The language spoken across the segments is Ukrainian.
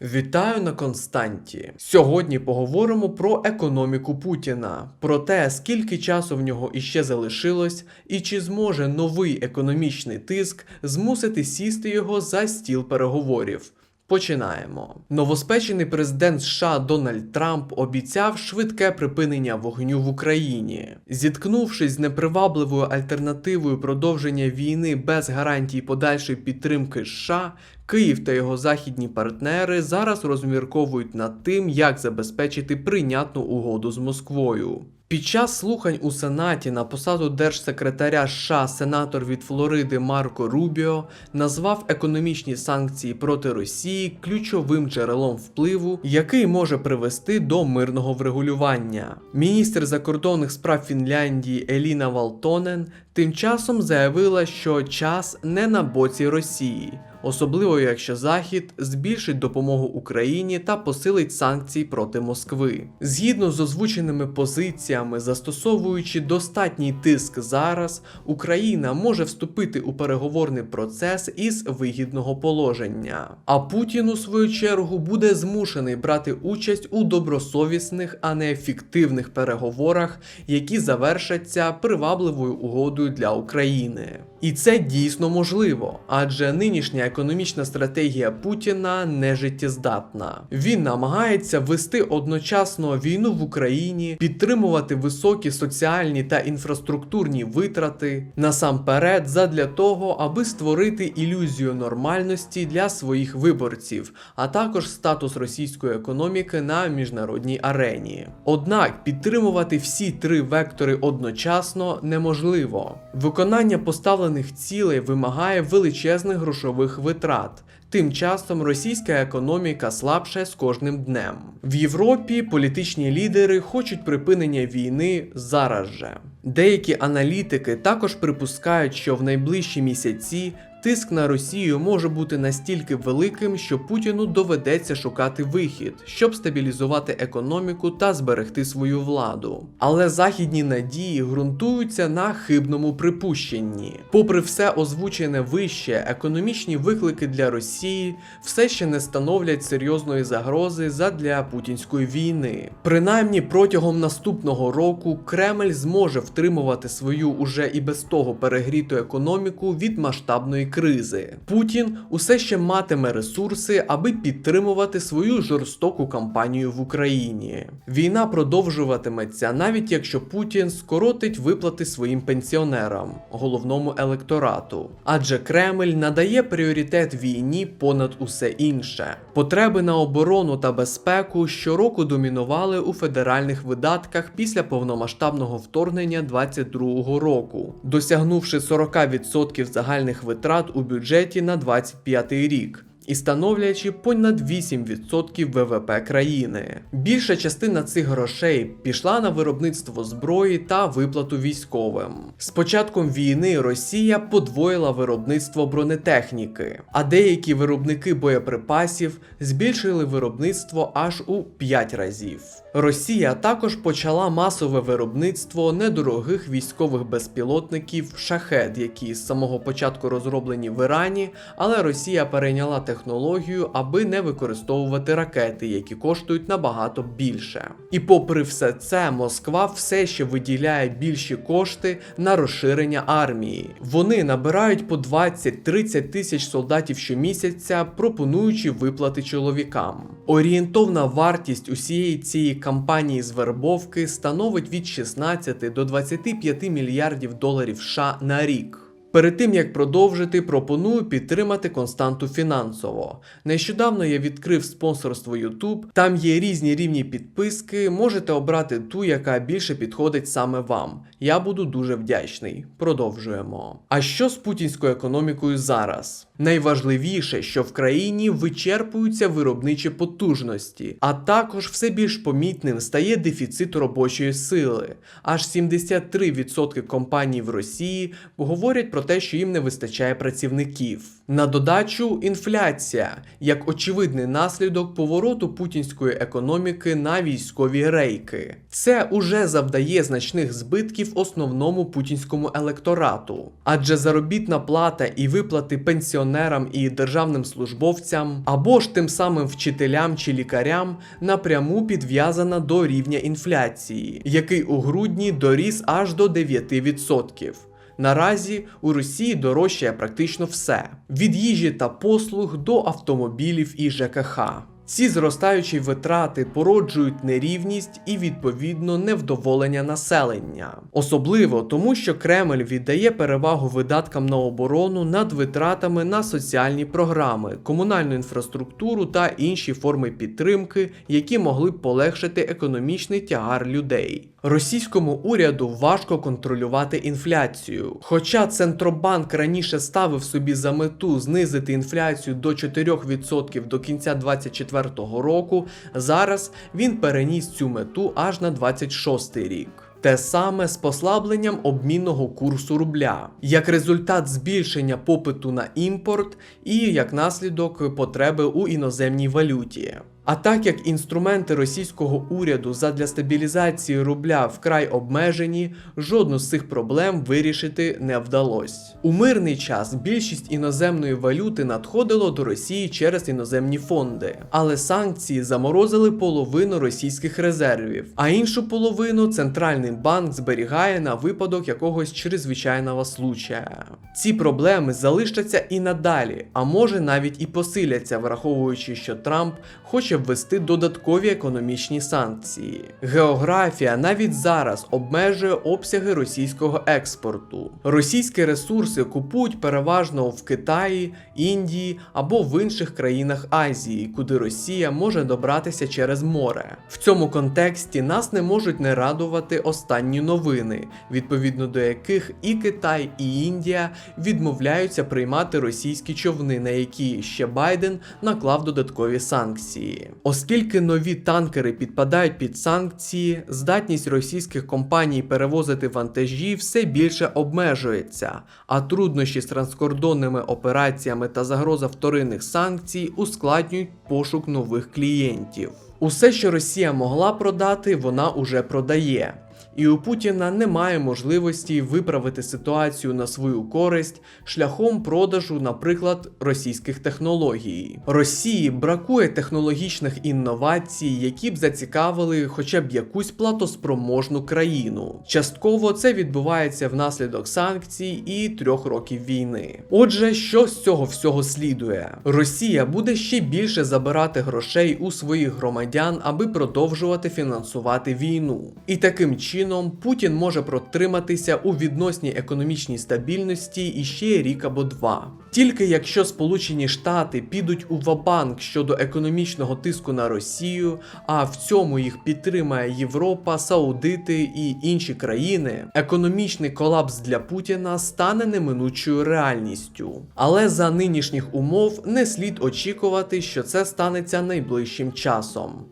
Вітаю на Константі. Сьогодні поговоримо про економіку Путіна, про те, скільки часу в нього іще залишилось, і чи зможе новий економічний тиск змусити сісти його за стіл переговорів. Починаємо. Новоспечений президент США Дональд Трамп обіцяв швидке припинення вогню в Україні. Зіткнувшись з непривабливою альтернативою продовження війни без гарантій подальшої підтримки США, Київ та його західні партнери зараз розмірковують над тим, як забезпечити прийнятну угоду з Москвою. Під час слухань у Сенаті на посаду держсекретаря США сенатор від Флориди Марко Рубіо назвав економічні санкції проти Росії ключовим джерелом впливу, який може привести до мирного врегулювання. Міністр закордонних справ Фінляндії Еліна Валтонен тим часом заявила, що час не на боці Росії особливо якщо Захід збільшить допомогу Україні та посилить санкції проти Москви. Згідно з озвученими позиціями, застосовуючи достатній тиск зараз, Україна може вступити у переговорний процес із вигідного положення. А Путін, у свою чергу, буде змушений брати участь у добросовісних, а не фіктивних переговорах, які завершаться привабливою угодою для України. І це дійсно можливо, адже нинішня економічна стратегія Путіна не життєздатна. Він намагається вести одночасно війну в Україні, підтримувати високі соціальні та інфраструктурні витрати насамперед задля того, аби створити ілюзію нормальності для своїх виборців, а також статус російської економіки на міжнародній арені. Однак підтримувати всі три вектори одночасно неможливо. Виконання поставлених цілей вимагає величезних грошових витрат. Тим часом російська економіка слабше з кожним днем. В Європі політичні лідери хочуть припинення війни зараз же. Деякі аналітики також припускають, що в найближчі місяці тиск на Росію може бути настільки великим, що Путіну доведеться шукати вихід, щоб стабілізувати економіку та зберегти свою владу. Але західні надії ґрунтуються на хибному припущенні. Попри все озвучене вище, економічні виклики для Росії все ще не становлять серйозної загрози задля путінської війни. Принаймні протягом наступного року Кремль зможе втримувати свою уже і без того перегріту економіку від масштабної кризи. Путін усе ще матиме ресурси, аби підтримувати свою жорстоку кампанію в Україні. Війна продовжуватиметься, навіть якщо Путін скоротить виплати своїм пенсіонерам, головному електорату. Адже Кремль надає пріоритет війні понад усе інше. Потреби на оборону та безпеку щороку домінували у федеральних видатках після повномасштабного вторгнення 22 року, досягнувши 40% загальних витрат у бюджеті на 25 рік. І становлячи понад 8% ВВП країни. Більша частина цих грошей пішла на виробництво зброї та виплату військовим. З початком війни Росія подвоїла виробництво бронетехніки, а деякі виробники боєприпасів збільшили виробництво аж у 5 разів. Росія також почала масове виробництво недорогих військових безпілотників шахет, які з самого початку розроблені в Ірані, але Росія перейняла технологію, аби не використовувати ракети, які коштують набагато більше. І попри все це, Москва все ще виділяє більші кошти на розширення армії. Вони набирають по 20-30 тисяч солдатів щомісяця, пропонуючи виплати чоловікам. Орієнтовна вартість усієї цієї кампанії з вербовки становить від 16 до 25 мільярдів доларів США на рік. Перед тим як продовжити, пропоную підтримати константу фінансово. Нещодавно я відкрив спонсорство YouTube, там є різні рівні підписки, можете обрати ту, яка більше підходить саме вам. Я буду дуже вдячний. Продовжуємо. А що з путінською економікою зараз? Найважливіше, що в країні вичерпуються виробничі потужності, а також все більш помітним стає дефіцит робочої сили. Аж 73% компаній в Росії говорять про те, що їм не вистачає працівників. На додачу інфляція як очевидний наслідок повороту путінської економіки на військові рейки. Це уже завдає значних збитків основному путінському електорату, адже заробітна плата і виплати пенсіонерам і державним службовцям або ж тим самим вчителям чи лікарям напряму підв'язана до рівня інфляції, який у грудні доріс аж до 9%. Наразі у Росії дорожчає практично все: від їжі та послуг до автомобілів і ЖКХ. Ці зростаючі витрати породжують нерівність і відповідно невдоволення населення, особливо тому, що Кремль віддає перевагу видаткам на оборону над витратами на соціальні програми, комунальну інфраструктуру та інші форми підтримки, які могли б полегшити економічний тягар людей. Російському уряду важко контролювати інфляцію. Хоча Центробанк раніше ставив собі за мету знизити інфляцію до 4% до кінця 2024 року, зараз він переніс цю мету аж на 26 рік. Те саме з послабленням обмінного курсу рубля, як результат збільшення попиту на імпорт і як наслідок потреби у іноземній валюті. А так як інструменти російського уряду задля стабілізації рубля вкрай обмежені, жодну з цих проблем вирішити не вдалося. У мирний час більшість іноземної валюти надходило до Росії через іноземні фонди, але санкції заморозили половину російських резервів, а іншу половину центральний банк зберігає на випадок якогось чрезвичайного случая. Ці проблеми залишаться і надалі, а може навіть і посиляться, враховуючи, що Трамп хоче ввести додаткові економічні санкції. Географія навіть зараз обмежує обсяги російського експорту. Російські ресурси купують переважно в Китаї, Індії або в інших країнах Азії, куди Росія може добратися через море. В цьому контексті нас не можуть не радувати останні новини, відповідно до яких і Китай, і Індія відмовляються приймати російські човни, на які ще Байден наклав додаткові санкції. Оскільки нові танкери підпадають під санкції, здатність російських компаній перевозити вантажі все більше обмежується, а труднощі з транскордонними операціями та загроза вторинних санкцій ускладнюють пошук нових клієнтів. Усе, що Росія могла продати, вона уже продає. І у Путіна немає можливості виправити ситуацію на свою користь шляхом продажу, наприклад, російських технологій. Росії бракує технологічних інновацій, які б зацікавили хоча б якусь платоспроможну країну. Частково це відбувається внаслідок санкцій і трьох років війни. Отже, що з цього всього слідує? Росія буде ще більше забирати грошей у своїх громадян, аби продовжувати фінансувати війну. І таким чином Путін може протриматися у відносній економічній стабільності іще рік або два. Тільки якщо Сполучені Штати підуть у вабанк щодо економічного тиску на Росію, а в цьому їх підтримає Європа, Саудити і інші країни, економічний колапс для Путіна стане неминучою реальністю. Але за нинішніх умов не слід очікувати, що це станеться найближчим часом.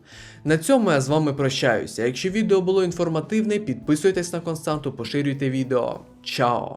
На цьому я з вами прощаюся. Якщо відео було інформативне, підписуйтесь на константу, поширюйте відео. Чао!